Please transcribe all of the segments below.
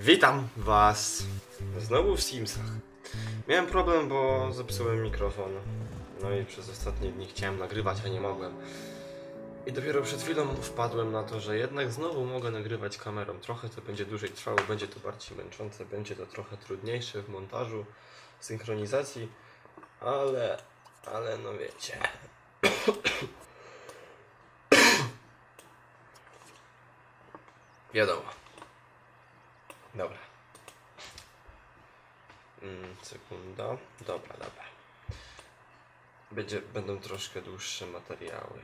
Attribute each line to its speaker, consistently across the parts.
Speaker 1: Witam was znowu w Simsach. Miałem problem, bo zepsułem mikrofon. No i przez ostatnie dni chciałem nagrywać, a nie mogłem. I dopiero przed chwilą wpadłem na to, że jednak znowu mogę nagrywać kamerą. Trochę to będzie dłużej trwało, będzie to bardziej męczące, będzie to trochę trudniejsze w montażu, synchronizacji, ale, ale no wiecie. Wiadomo. Dobra. Mm, sekunda. Dobra, dobra. Będzie, będą troszkę dłuższe materiały.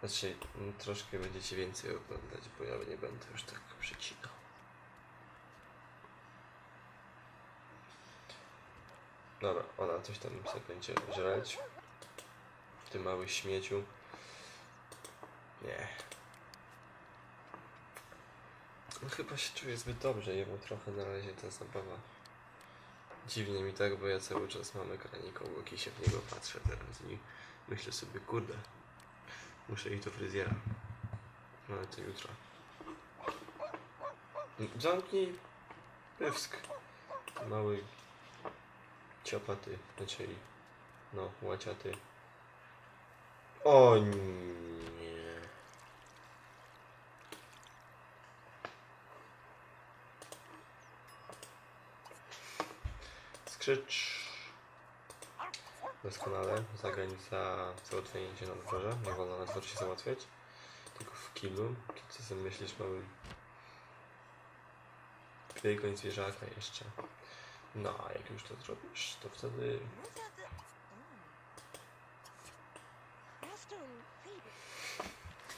Speaker 1: Znaczy, mm, troszkę będziecie więcej oglądać, bo ja nie będę już tak przecinał. Dobra, ona coś tam sobie będzie żreć. Ty mały śmieciu. Nie. No chyba się czuję zbyt dobrze, jemu trochę na razie ta zabawa. Dziwnie mi tak, bo ja cały czas mam ekranik obok i się w niego patrzę teraz i myślę sobie, kurde, muszę iść do fryzjera. No ale to jutro. Zamknij pysk. Mały ciapaty, znaczy no, łaciaty. O nie. Skrzycz. Doskonale. Zagranica załatwienie się na dworze. Nie wolno na dworze się załatwiać. Tylko w kilu. Co sobie myślisz, mały Wygoń zwierzaka jeszcze. No, a jak już to zrobisz, to wtedy...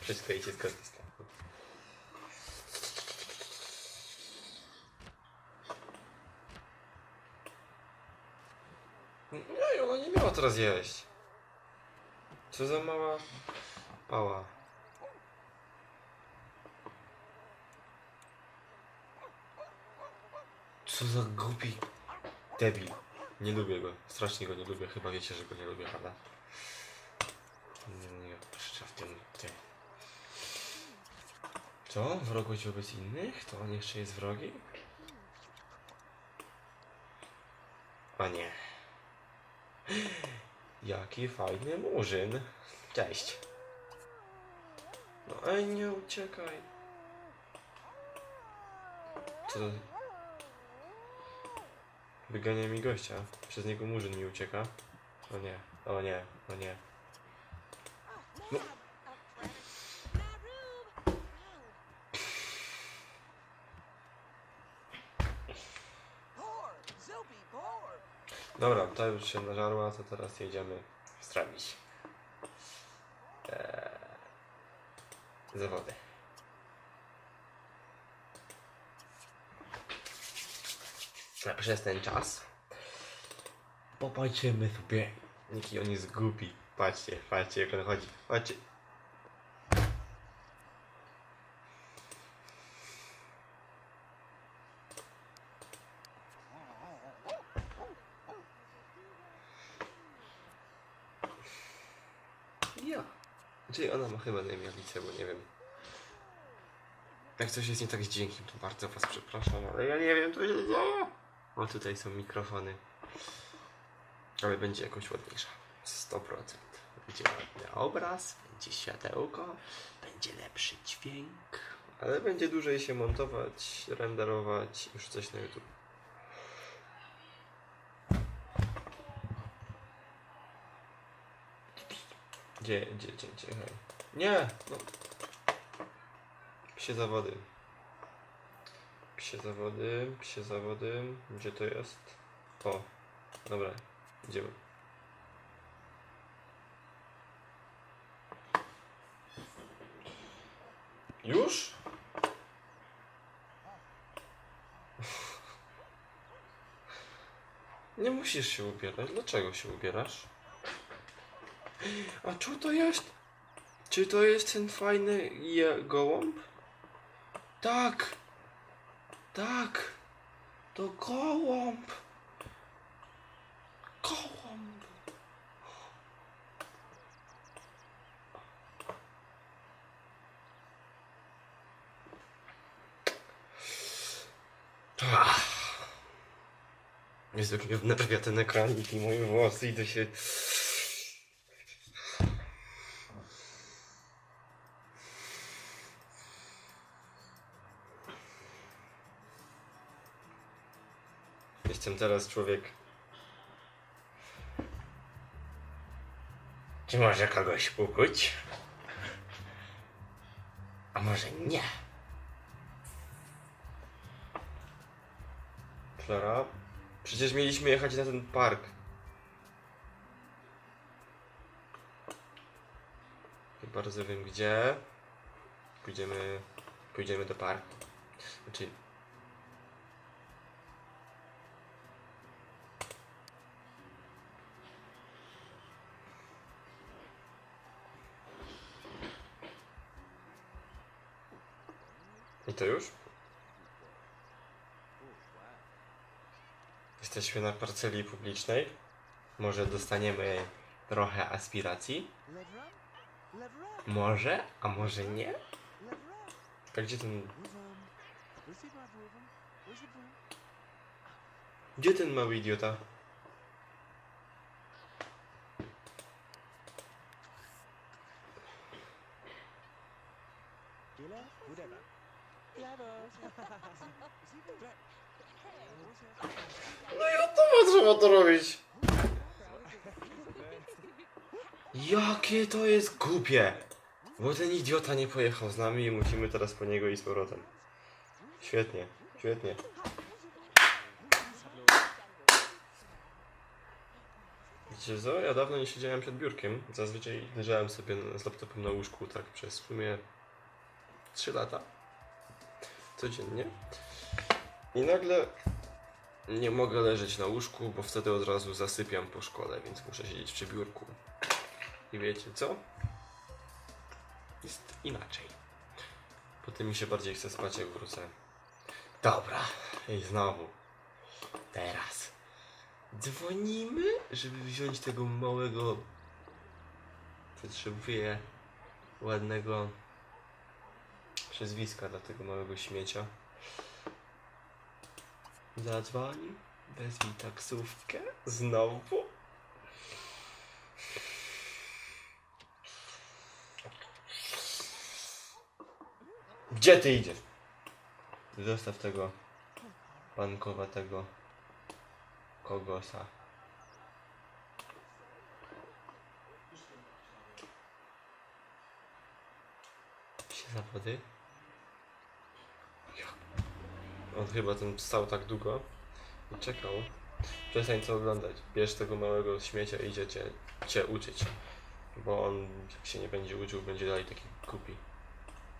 Speaker 1: Wszystko idzie z planem. No i ona nie miała teraz jeść. Co za mała pała. Co za głupi debil. Nie lubię go. Strasznie go nie lubię. Chyba wiecie, że go nie lubię, ale... Nie, nie, w tym... Ty. Co? Wrogość wobec innych? To on jeszcze jest wrogi? A nie. Jaki fajny murzyn. Cześć. No ej, nie uciekaj. Co to... Wygania mi gościa. Przez niego murzyn mi ucieka. O nie, o nie, o nie. No. Dobra, ta już się nażarła, to teraz jedziemy strawić. Eee, zawody. A przez ten czas popatrzymy sobie, jaki on jest głupi. Patrzcie, patrzcie jak on chodzi. Patrzcie. Ja. Czyli ona ma chyba na bo nie wiem. Jak coś jest nie tak z dźwiękiem, to bardzo was przepraszam, ale ja nie wiem, co się dzieje. O, tutaj są mikrofony. Ale będzie jakoś ładniejsza. 100%. Będzie ładny obraz, będzie światełko, będzie lepszy dźwięk. Ale będzie dłużej się montować, renderować, już coś na YouTube. Gdzie, gdzie, gdzie, gdzie? Nie! No. Psie zawody. Psie zawody, psie zawody. Gdzie to jest? O, dobra, idziemy. Już? Nie musisz się ubierać. Dlaczego się ubierasz? A czy to jest? Czy to jest ten fajny je gołąb? Tak! Tak! To gołąb! Gołąb! Jezu, jak mnie wnerwia ten ekranik i moje włosy, idę się... Jestem teraz człowiek... Czy może kogoś ukuć? A może nie? Klara? Przecież mieliśmy jechać na ten park. Nie bardzo wiem gdzie. Pójdziemy... Pójdziemy do parku. Znaczy... I to już? Jesteśmy na parceli publicznej. Może dostaniemy trochę aspiracji? Może, a może nie? A gdzie ten... Gdzie ten mały idiota?
Speaker 2: Whatever.
Speaker 1: No i od to trzeba to robić. Jakie to jest głupie! Bo ten idiota nie pojechał z nami i musimy teraz po niego i z powrotem. Świetnie, świetnie. Wiecie co? Ja dawno nie siedziałem przed biurkiem. Zazwyczaj leżałem sobie z laptopem na łóżku tak przez w sumie 3 lata. Codziennie. I nagle nie mogę leżeć na łóżku, bo wtedy od razu zasypiam po szkole, więc muszę siedzieć przy biurku. I wiecie co? Jest inaczej. Potem mi się bardziej chce spać, jak wrócę. Dobra, i znowu. Teraz. Dzwonimy, żeby wziąć tego małego. Potrzebuję ładnego przezwiska dla tego małego śmiecia. Zadzwoń, wezwij taksówkę. Znowu. Gdzie ty idziesz? Zostaw tego pankowatego kogosa. Się zawody? On chyba ten stał tak długo i czekał. Przestań co oglądać. Bierz tego małego śmiecia i idzie cię, cię uczyć. Bo on jak się nie będzie uczył, będzie dalej taki głupi.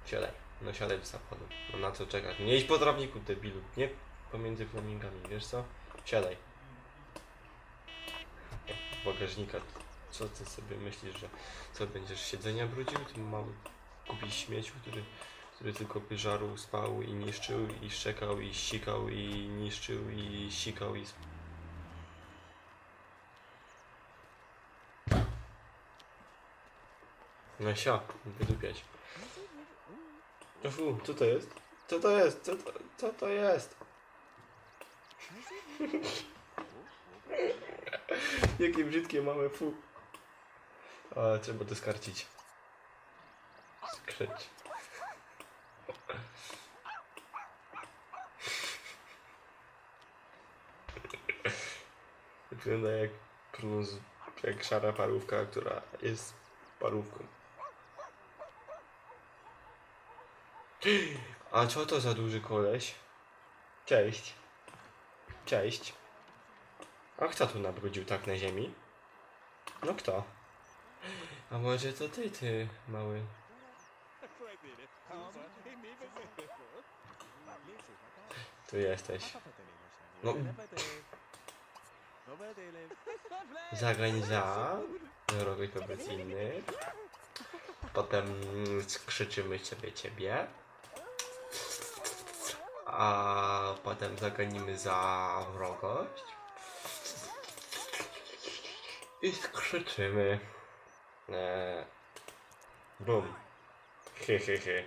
Speaker 1: Siadaj. No siadaj do samochodu. No na co czekać? Nie idź po trawniku, debilu. Nie pomiędzy flamingami, wiesz co? Siadaj. Bagażnika. Co ty sobie myślisz, że co będziesz siedzenia brudził? Ty mały głupi śmieciu, który, który tylko pyżarł, spał i niszczył i szczekał i sikał i niszczył i sikał i No sio, wydupiać. Fu, co to jest? Co to jest? Co to, co to jest? Jakie brzydkie małe fu. A, trzeba to skarcić. Skrzeć. Wygląda jak, jak szara parówka, która jest parówką. A co to za duży koleś? Cześć. Cześć. A kto tu nabrudził tak na ziemi? No kto? A może to ty, ty, mały? Tu jesteś. No. Zagań za. Robić wobec innych. Potem skrzyczymy sobie ciebie. A potem zaganimy za wrogość. I skrzyczymy. Eee, bum. He he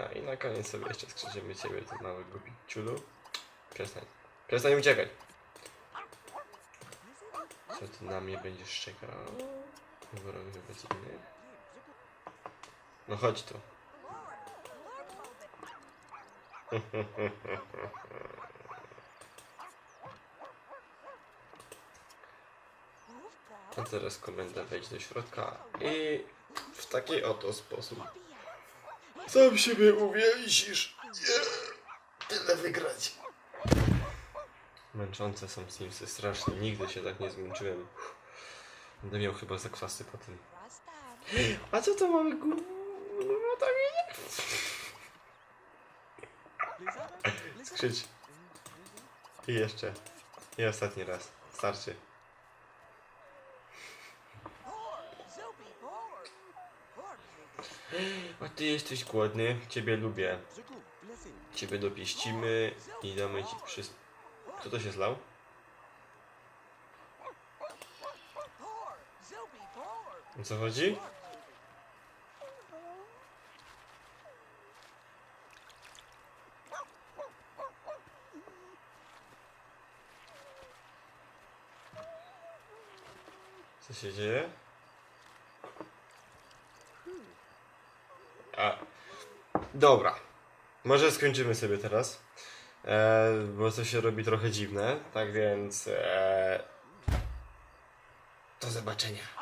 Speaker 1: No i na koniec sobie jeszcze skrzyczymy ciebie, ty mały głupi ciulu. Przestań. Przestań uciekać. Co ty na mnie będziesz czekał? Wrogowie godziny. No chodź tu. A teraz komenda wejść do środka i w taki oto sposób sam siebie uwięzisz. Nie. Tyle wygrać. Męczące są Simsy, strasznie. Nigdy się tak nie zmęczyłem. Będę miał chyba zakwasy po tym. A co to mamy gó... No tam?
Speaker 2: Blizzard?
Speaker 1: Skrzydź. I jeszcze. I ostatni raz. Starczy. A ty jesteś głodny? Ciebie lubię. Ciebie dopieścimy i damy ci wszystko. Kto to się zlał? O co chodzi? Co się dzieje? A. Dobra. Może skończymy sobie teraz. E, bo to się robi trochę dziwne. Tak więc. E, do zobaczenia.